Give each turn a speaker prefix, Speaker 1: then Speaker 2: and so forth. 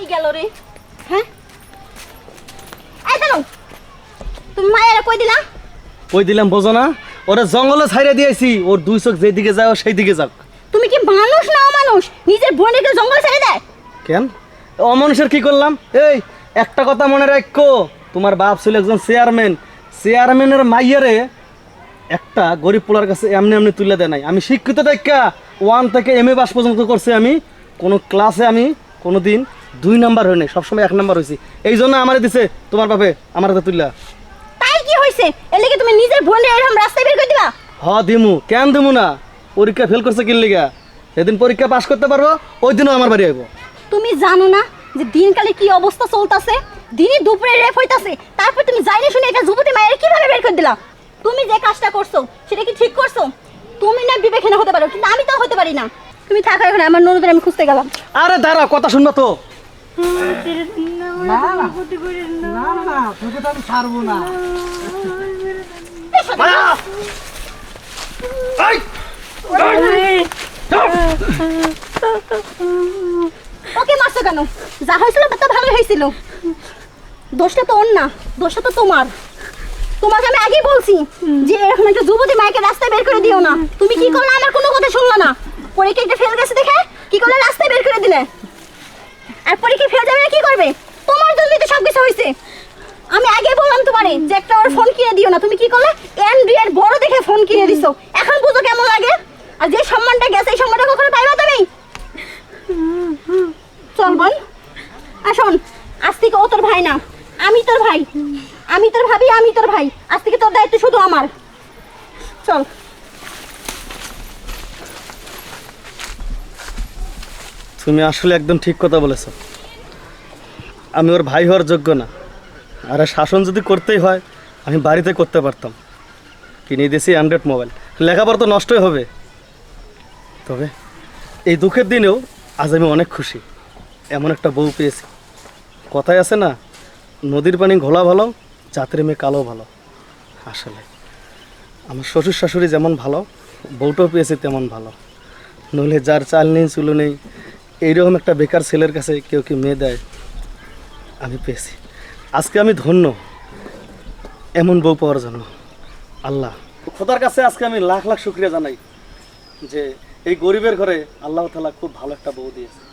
Speaker 1: কই গেল রে। হ্যাঁ? এই তুমি মায়ের কই দিলা?
Speaker 2: কই দিলাম বোঝো না? ওরা জঙ্গলে ছাইড়ে দিয়েছি ওর দুই চোখ যেদিকে যায় সেই দিকে যাক।
Speaker 1: তুমি কি মানুষ না অমানুষ? নিজের বোনকে জঙ্গল ছেড়ে দেয়?
Speaker 2: কেন? অমানুষের কি করলাম? এই একটা কথা মনে রাখো। তোমার বাপ ছিল একজন চেয়ারম্যান। চেয়ারম্যানের মাইয়ারে একটা গরিব পোলার কাছে এমনি এমনি তুলে দেয় নাই। আমি শিক্ষিত দেখা। ওয়ান থেকে এম এ পাস পর্যন্ত করছি আমি। কোনো ক্লাসে আমি কোনো দিন দুই নাম্বার হই নাই সবসময় এক নাম্বার হয়েছি এই জন্য আমারে দিছে তোমার বাপে আমার হাতে তুললা
Speaker 1: তাই কি হইছে? এর লেগে তুমি নিজের বোনের এরকম রাস্তায় বের করে দিবা?
Speaker 2: হ দিমু। কেন দিমু না? পরীক্ষা ফেল করছে কি লিগা? যেদিন পরীক্ষা পাস করতে পারব ওই দিনও আমার বাড়ি আইব।
Speaker 1: তুমি জানো না যে দিনকালে কি অবস্থা চলতেছে? দিনে দুপুরে রেপ হইতাছে তারপর তুমি যাইনি শুনে এটা যুবতী মায়ের কীভাবে বের করে দিলা? তুমি যে কাজটা করছ সেটা কি ঠিক করছ? তুমি না বিবেকহীন হতে পারো কিন্তু আমি তো হতে পারি না। তুমি থাকো এখানে আমার ননদের আমি খুঁজতে গেলাম।
Speaker 2: আরে দাঁড়া কথা শুনবা তো।
Speaker 1: ওকে মারছো কেন? যা হয়েছিল তা ভালোই হয়েছিল। দোষটা তো ওর না দোষটা তো তোমার। তোমাকে আমি আগেই বলছি যে এরকম একটা যুবতী মায়েকে রাস্তায় বের করে দিও না। তুমি কি করলে? আমার কোনো কথা শুনলো না। পরীক্ষা একটা ফেল গেছে দেখে? কি করলে? রাস্তায় বের করে দিলে। পরীক্ষা ফেল যাবে কি করবে? তোমার জন্যই তো সব কিছু হয়েছে আমি আগে বললাম তোমারে যে একটা ওর ফোন কিনে দিও না। তুমি কি করলে? অ্যান্ড্রয়েড বড় দেখে ফোন কিনে দিছো। এখন বুঝো কেমন লাগে? আর যে সম্মানটা গেছে, এই সম্মানটা কখনো পাইবা তুমি? চল বোন। আসুন আজ থেকে ও তোর ভাই না। আমি তোর ভাই। আমি তোর ভাবি, আমি তোর ভাই। আজ থেকে তোর দায়িত্ব শুধু আমার। চল।
Speaker 2: তুমি আসলে একদম ঠিক কথা বলেছ। আমি ওর ভাই হওয়ার যোগ্য না। আর শাসন যদি করতেই হয়, আমি বাড়িতে করতে পারতাম। কিনে দিয়েছি অ্যান্ড্রয়েড মোবাইল লেখাপড়া তো নষ্টই হবে। তবে এই দুঃখের দিনেও আজ আমি অনেক খুশি। এমন একটা বউ পেয়েছি। কথাই আছে না, নদীর পানি ঘোলা ভালো জাতের মেয়ে কালো ভালো। আসলে আমার শ্বশুর শাশুড়ি যেমন ভালো, বউটাও পেয়েছি তেমন ভালো। নইলে যার চাল নেই, চুলো নেই এইরকম একটা বেকার ছেলের কাছে কেউ কি মেয়ে দেয়? আমি পেয়েছি। আজকে আমি ধন্য। এমন বউ পাওয়ার জন্য। আল্লাহ। খোদার কাছে আজকে আমি লাখ লাখ শুক্রিয়া জানাই যে এই গরিবের ঘরে আল্লাহ তালা খুব ভালো একটা বউ দিয়েছে।